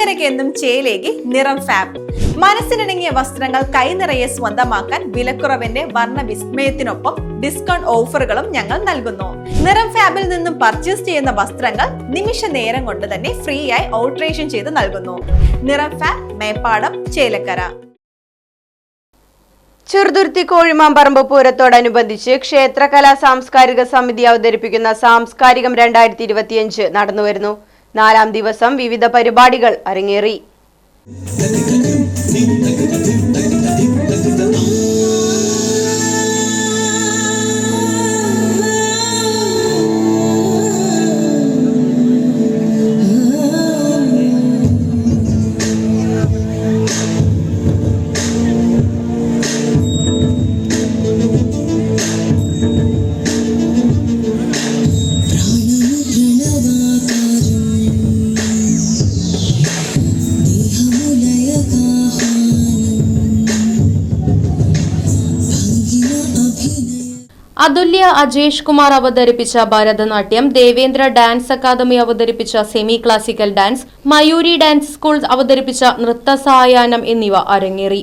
ചേലക്കരയ്ക്ക് ചേലേക്ക് ചേലേകി നിറം ഫാബ് മനസ്സിനിണങ്ങിയ വസ്ത്രങ്ങൾ കൈനിറയെ സ്വന്തമാക്കാൻ വിലക്കുറവിന്റെ വർണ വിസ്മയത്തിനൊപ്പം ഡിസ്കൗണ്ട് ഓഫറുകളും ഞങ്ങൾ നൽകുന്നു. നിറം ഫാബിൽ നിന്നും പർച്ചേസ് ചെയ്യുന്ന വസ്ത്രങ്ങൾ നിമിഷ നേരം കൊണ്ട് തന്നെ ഫ്രീ ആയി ഓൾട്രേഷൻ ചെയ്ത് നൽകുന്നു. നിറം ഫാബ് മേപ്പാടം ചേലക്കര. ചെറുതുരുത്തി കോഴിമാമ്പറമ്പ് പൂരത്തോടനുബന്ധിച്ച് ക്ഷേത്രകലാ സാംസ്കാരിക സമിതി അവതരിപ്പിക്കുന്ന സാംസ്കാരികം രണ്ടായിരത്തി ഇരുപത്തിയഞ്ച് നടന്നുവരുന്നു. നാലാം ദിവസം വിവിധ പരിപാടികൾ അരങ്ങേറി. അതുല്യ അജേഷ് കുമാർ അവതരിപ്പിച്ച ഭരതനാട്യം ദേവേന്ദ്ര ഡാൻസ് അക്കാദമി അവതരിപ്പിച്ച semi classical dance Mayoori dance school അവതരിപ്പിച്ച നൃത്ത സായാഹ്നം എന്നിവ അരങ്ങേറി.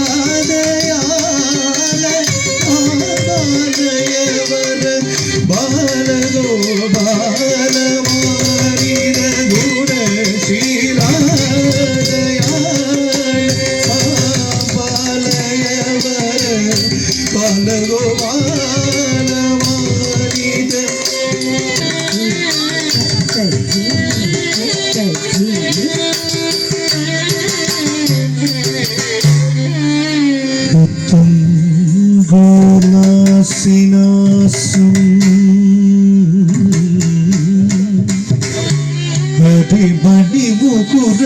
അരിമണി മുകുര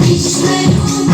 Vishwaroopa